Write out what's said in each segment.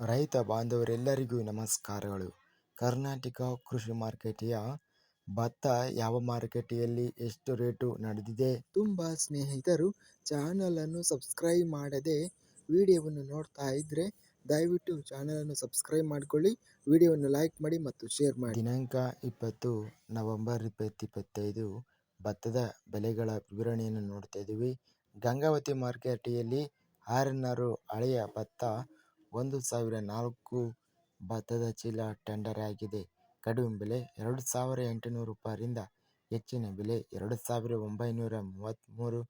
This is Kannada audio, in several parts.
ರೈತ ಬಾಂಧವರೆಲ್ಲರಿಗೂ ನಮಸ್ಕಾರಗಳು. ಕರ್ನಾಟಕ ಕೃಷಿ ಮಾರುಕಟ್ಟೆಯ ಭತ್ತ ಯಾವ ಮಾರುಕಟ್ಟೆಯಲ್ಲಿ ಎಷ್ಟು ರೇಟು ನಡೆದಿದೆ ತುಂಬ ಸ್ನೇಹಿತರು ಚಾನಲನ್ನು ಸಬ್ಸ್ಕ್ರೈಬ್ ಮಾಡದೆ ವಿಡಿಯೋವನ್ನು ನೋಡ್ತಾ ಇದ್ದರೆ ದಯವಿಟ್ಟು ಚಾನಲನ್ನು ಸಬ್ಸ್ಕ್ರೈಬ್ ಮಾಡಿಕೊಳ್ಳಿ, ವಿಡಿಯೋವನ್ನು ಲೈಕ್ ಮಾಡಿ ಮತ್ತು ಶೇರ್ ಮಾಡಿ. ದಿನಾಂಕ ಇಪ್ಪತ್ತು ನವೆಂಬರ್ ಇಪ್ಪತ್ತಿಪ್ಪತ್ತೈದು ಭತ್ತದ ಬೆಲೆಗಳ ವಿವರಣೆಯನ್ನು ನೋಡ್ತಾ ಇದ್ದೀವಿ. ಗಂಗಾವತಿ ಮಾರುಕಟ್ಟೆಯಲ್ಲಿ ಆರನ್ನಾರು ಹಳೆಯ ಭತ್ತ ಒಂದು ಸಾವಿರ ನಾಲ್ಕು ಭತ್ತದ ಚೀಲ ಟೆಂಡರ್ ಆಗಿದೆ. ಕಡಿಮೆ ಬೆಲೆ ಎರಡು ಸಾವಿರ ಎಂಟುನೂರು ರೂಪಾಯಿಂದ ಹೆಚ್ಚಿನ ಬೆಲೆ ಎರಡು ಸಾವಿರ ಒಂಬೈನೂರ ಮೂವತ್ತ್ಮೂರು,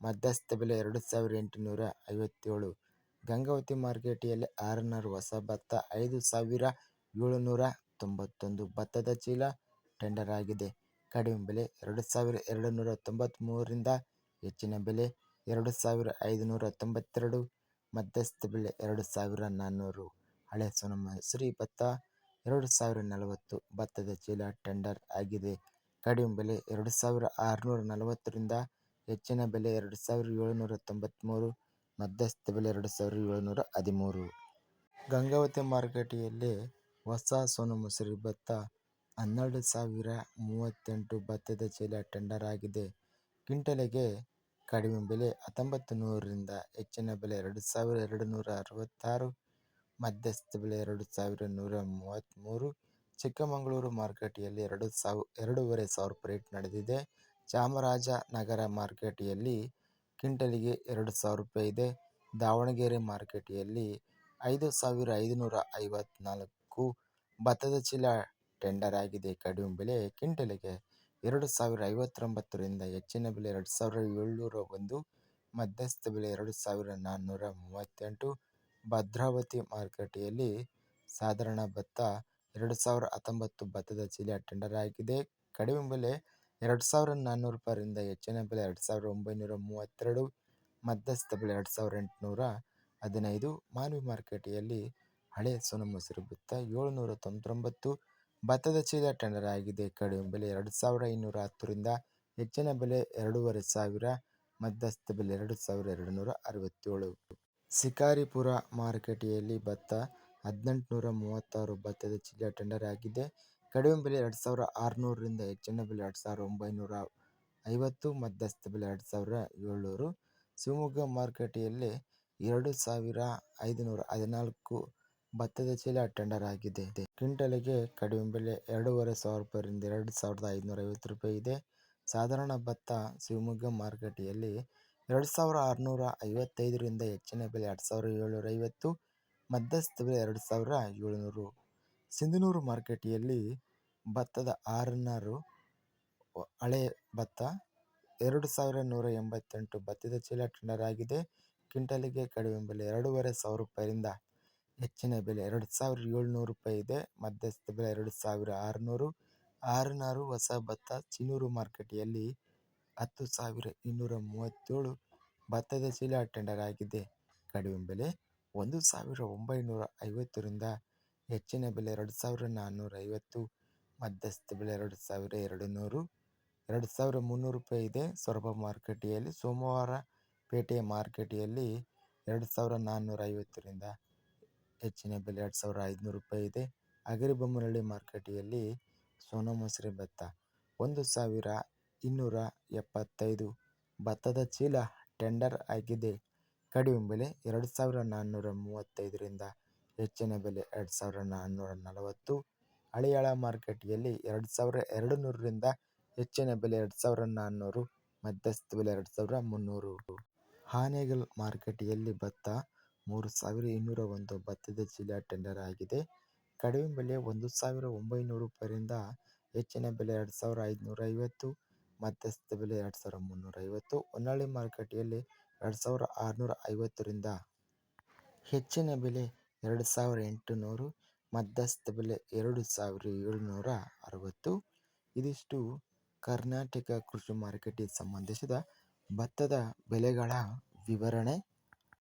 ಮಧ್ಯಸ್ಥ ಬೆಲೆ ಎರಡು ಸಾವಿರ ಎಂಟುನೂರ ಐವತ್ತೇಳು. ಗಂಗಾವತಿ ಮಾರ್ಕೆಟಿಯಲ್ಲಿ ಆರುನೂರು ಹೊಸ ಭತ್ತ, ಐದು ಸಾವಿರ ಏಳುನೂರ ತೊಂಬತ್ತೊಂದು ಭತ್ತದ ಚೀಲ ಟೆಂಡರ್ ಆಗಿದೆ. ಕಡಿಮೆ ಬೆಲೆ ಎರಡು ಸಾವಿರ ಎರಡು ನೂರ ತೊಂಬತ್ತ್ಮೂರರಿಂದ ಹೆಚ್ಚಿನ ಬೆಲೆ ಎರಡು ಸಾವಿರ ಐದುನೂರ ತೊಂಬತ್ತೆರಡು. ಮಧ್ಯಸ್ಥ ಬೆಲೆ ಎರಡು ಸಾವಿರ ನಾನ್ನೂರು ಹಳೆ ಸೋನಮಸೂರಿ ಭತ್ತ ಎರಡು ಸಾವಿರ ನಲವತ್ತು. ಭತ್ತದ ಚೀಲ ಟೆಂಡರ್ ಆಗಿದೆ. ಕಡಿಮೆ ಬೆಲೆ ಎರಡು ಸಾವಿರ ಆರುನೂರ ನಲವತ್ತರಿಂದ ಹೆಚ್ಚಿನ ಬೆಲೆ ಎರಡು ಸಾವಿರ ಏಳುನೂರ ತೊಂಬತ್ತ್ಮೂರು ಮಧ್ಯಸ್ಥ ಬೆಲೆ ಎರಡು ಸಾವಿರ ಏಳುನೂರ ಹದಿಮೂರು. ಗಂಗಾವತಿ ಮಾರುಕಟ್ಟೆಯಲ್ಲಿ ಹೊಸ ಸೋನಮಸೂರಿ ಭತ್ತ ಹನ್ನೆರಡು ಸಾವಿರ ಮೂವತ್ತೆಂಟು ಭತ್ತದ ಚೀಲ ಟೆಂಡರ್ ಆಗಿದೆ. ಕ್ವಿಂಟಲಿಗೆ ಕಡಿಮೆ ಬೆಲೆ ಹತ್ತೊಂಬತ್ತು ನೂರರಿಂದ ಹೆಚ್ಚಿನ ಬೆಲೆ ಎರಡು ಸಾವಿರ ಎರಡು ನೂರ ಅರವತ್ತಾರು ಮಧ್ಯಸ್ಥ ಬೆಲೆ ಎರಡು ಸಾವಿರ ನೂರ ಮೂವತ್ತ್ಮೂರು ಚಿಕ್ಕಮಗಳೂರು ಮಾರುಕಟ್ಟೆಯಲ್ಲಿ ಎರಡು ಸಾವ್ ಎರಡೂವರೆ ಸಾವಿರ ರೇಟ್ ನಡೆದಿದೆ. ಚಾಮರಾಜನಗರ ಮಾರುಕಟ್ಟೆಯಲ್ಲಿ ಕ್ವಿಂಟಲಿಗೆ ಎರಡು ಸಾವಿರ ರೂಪಾಯಿ ಇದೆ. ದಾವಣಗೆರೆ ಮಾರುಕಟ್ಟೆಯಲ್ಲಿ ಐದು ಸಾವಿರ ಐದುನೂರ ಐವತ್ತ್ನಾಲ್ಕು ಭತ್ತದ ಚೀಲ ಟೆಂಡರ್ ಆಗಿದೆ. ಕಡಿಮೆ ಬೆಲೆ ಕ್ವಿಂಟಲಿಗೆ ಎರಡು ಸಾವಿರ ಐವತ್ತೊಂಬತ್ತರಿಂದ ಹೆಚ್ಚಿನ ಬೆಲೆ ಎರಡು ಸಾವಿರ ಏಳ್ನೂರ ಒಂದು ಮಧ್ಯಸ್ಥ ಬೆಲೆ ಎರಡು ಸಾವಿರ ನಾನ್ನೂರ ಮೂವತ್ತೆಂಟು ಭದ್ರಾವತಿ ಮಾರುಕಟ್ಟೆಯಲ್ಲಿ ಸಾಧಾರಣ ಭತ್ತ ಎರಡು ಸಾವಿರ ಹತ್ತೊಂಬತ್ತು ಭತ್ತದ ಚೀಲ ಟೆಂಡರ್ ಆಗಿದೆ. ಕಡಿಮೆ ಬೆಲೆ ಎರಡು ಸಾವಿರ ನಾನ್ನೂರು ರೂಪಾಯಿಂದ ಹೆಚ್ಚಿನ ಬೆಲೆ ಎರಡು ಸಾವಿರ ಒಂಬೈನೂರ ಮೂವತ್ತೆರಡು ಮಧ್ಯಸ್ಥ ಬೆಲೆ ಎರಡು ಸಾವಿರ ಎಂಟುನೂರ ಹದಿನೈದು ಮಾನವಿ ಮಾರುಕಟ್ಟೆಯಲ್ಲಿ ಹಳೆ ಸೋನಮಸಿರು ಭತ್ತ ಏಳುನೂರ ತೊಂಬತ್ತೊಂಬತ್ತು ಭತ್ತದ ಚೀಲ ಟೆಂಡರ್ ಆಗಿದೆ. ಕಡಿಮೆ ಬೆಲೆ ಎರಡು ಸಾವಿರ ಇನ್ನೂರ ಹತ್ತರಿಂದ ಹೆಚ್ಚಿನ ಬೆಲೆ ಎರಡೂವರೆ ಸಾವಿರ, ಮಧ್ಯಸ್ಥ ಬೆಲೆ ಎರಡು ಸಾವಿರ ಎರಡು ನೂರ ಅರವತ್ತೇಳು. ಶಿಕಾರಿಪುರ ಮಾರುಕಟ್ಟೆಯಲ್ಲಿ ಭತ್ತ ಹದಿನೆಂಟುನೂರ ಮೂವತ್ತಾರು ಭತ್ತದ ಚೀಲ ಟೆಂಡರ್ ಆಗಿದೆ. ಕಡಿಮೆ ಬೆಲೆ ಎರಡು ಸಾವಿರ ಆರುನೂರರಿಂದ ಹೆಚ್ಚಿನ ಬೆಲೆ ಎರಡು ಸಾವಿರ ಒಂಬೈನೂರ ಐವತ್ತು, ಮಧ್ಯಸ್ಥ ಬೆಲೆ ಎರಡು ಸಾವಿರ ಏಳ್ನೂರು. ಶಿವಮೊಗ್ಗ ಮಾರುಕಟ್ಟೆಯಲ್ಲಿ ಎರಡು ಸಾವಿರ ಐದುನೂರ ಹದಿನಾಲ್ಕು ಭತ್ತದ ಚೀಲ ಟೆಂಡರ್ ಆಗಿದೆ. ಕ್ವಿಂಟಲಿಗೆ ಕಡಿಮೆ ಬೆಲೆ ಎರಡೂವರೆ ಸಾವಿರ ರೂಪಾಯಿಂದ ಎರಡು ಸಾವಿರದ ಐದುನೂರ ಐವತ್ತು ರೂಪಾಯಿ ಇದೆ. ಸಾಧಾರಣ ಭತ್ತ ಶಿವಮೊಗ್ಗ ಮಾರುಕಟ್ಟೆಯಲ್ಲಿ ಎರಡು ಸಾವಿರ ಆರುನೂರ ಐವತ್ತೈದರಿಂದ ಹೆಚ್ಚಿನ ಬೆಲೆ ಎರಡು ಸಾವಿರ ಏಳ್ನೂರ ಐವತ್ತು ಮಧ್ಯಸ್ಥ ಬೆಲೆ ಎರಡು ಸಾವಿರ ಏಳುನೂರು. ಸಿಂಧನೂರು ಮಾರುಕಟ್ಟೆಯಲ್ಲಿ ಭತ್ತದ ಆರನ್ನಾರು ಹಳೆ ಭತ್ತ ಎರಡು ಸಾವಿರ ನೂರ ಎಂಬತ್ತೆಂಟು ಭತ್ತದ ಚೀಲ ಟೆಂಡರ್ ಆಗಿದೆ. ಕ್ವಿಂಟಲಿಗೆ ಕಡಿಮೆ ಬೆಲೆ ಎರಡೂವರೆ ಸಾವಿರ ರೂಪಾಯಿರಿಂದ ಹೆಚ್ಚಿನ ಬೆಲೆ ಎರಡು ಸಾವಿರ ಏಳ್ನೂರು ರೂಪಾಯಿ ಇದೆ. ಮಧ್ಯಸ್ಥ ಬೆಲೆ ಎರಡು ಸಾವಿರ ಆರುನೂರು. ಆರುನಾರು ಹೊಸ ಭತ್ತ ಚಿನ್ನೂರು ಮಾರುಕಟ್ಟೆಯಲ್ಲಿ ಹತ್ತು ಸಾವಿರ ಇನ್ನೂರ ಮೂವತ್ತೇಳು ಭತ್ತದ ಚೀಲ ಟೆಂಡರ್ ಆಗಿದೆ. ಕಡಿಮೆ ಬೆಲೆ ಒಂದು ಸಾವಿರ ಒಂಬೈನೂರ ಐವತ್ತರಿಂದ ಹೆಚ್ಚಿನ ಬೆಲೆ ಎರಡು ಸಾವಿರ ನಾನ್ನೂರ ಐವತ್ತು. ಮಧ್ಯಸ್ಥ ಬೆಲೆ ಎರಡು ಸಾವಿರ ಎರಡು ನೂರು ಎರಡು ಸಾವಿರ ಮುನ್ನೂರು ರೂಪಾಯಿ ಇದೆ. ಸೊರಬ ಮಾರುಕಟ್ಟೆಯಲ್ಲಿ ಸೋಮವಾರ ಪೇಟೆ ಮಾರುಕಟ್ಟೆಯಲ್ಲಿ ಎರಡು ಸಾವಿರ ನಾನ್ನೂರ ಐವತ್ತರಿಂದ ಹೆಚ್ಚಿನ ಬೆಲೆ ಎರಡು ಸಾವಿರ ಐದುನೂರು ರೂಪಾಯಿ ಇದೆ. ಹಗರಿಬೊಮ್ಮನಹಳ್ಳಿ ಸೋನಾ ಮಸೂರಿ ಭತ್ತ ಒಂದು ಸಾವಿರ ಇನ್ನೂರ ಎಪ್ಪತ್ತೈದು. ಭತ್ತದ ಚೀಲ ಟೆಂಡರ್ ಆಗಿದೆ. ಕಡಿಮೆ ಬೆಲೆ ಎರಡು ಸಾವಿರ ನಾನ್ನೂರ ಮೂವತ್ತೈದರಿಂದ ಹೆಚ್ಚಿನ ಬೆಲೆ ಎರಡು ಸಾವಿರ ನಾನ್ನೂರ ನಲವತ್ತು. ಹಳಿಯಾಳ ಮಾರುಕಟ್ಟೆಯಲ್ಲಿ ಎರಡು ಸಾವಿರ ಎರಡು ನೂರರಿಂದ ಹೆಚ್ಚಿನ ಬೆಲೆ ಎರಡು ಸಾವಿರ ನಾನ್ನೂರು, ಮಧ್ಯಸ್ಥ ಬೆಲೆ ಎರಡು ಸಾವಿರ ಮುನ್ನೂರು. ಆನೆಗಲ್ ಮಾರುಕಟ್ಟೆಯಲ್ಲಿ ಭತ್ತ ಮೂರು ಸಾವಿರ ಇನ್ನೂರ ಒಂದು ಭತ್ತದ ಚೀಲ ಟೆಂಡರ್ ಆಗಿದೆ. ಕಡಿಮೆ ಬೆಲೆ ಒಂದು ಸಾವಿರ ಒಂಬೈನೂರು ರೂಪಾಯಿಂದ ಹೆಚ್ಚಿನ ಬೆಲೆ ಎರಡು ಸಾವಿರ ಐದುನೂರ ಐವತ್ತು ಮಧ್ಯಸ್ಥ ಬೆಲೆ ಎರಡು ಸಾವಿರ ಮುನ್ನೂರ ಐವತ್ತು ಹೊನ್ನಾಳಿ ಮಾರುಕಟ್ಟೆಯಲ್ಲಿ ಎರಡು ಸಾವಿರ ಆರುನೂರ ಐವತ್ತರಿಂದ ಹೆಚ್ಚಿನ ಬೆಲೆ ಎರಡು ಸಾವಿರ ಎಂಟುನೂರು, ಮಧ್ಯಸ್ಥ ಬೆಲೆ ಎರಡು ಸಾವಿರ ಏಳುನೂರ ಅರವತ್ತು ಇದಿಷ್ಟು ಕರ್ನಾಟಕ ಕೃಷಿ ಮಾರುಕಟ್ಟೆಗೆ ಸಂಬಂಧಿಸಿದ ಭತ್ತದ ಬೆಲೆಗಳ ವಿವರಣೆ.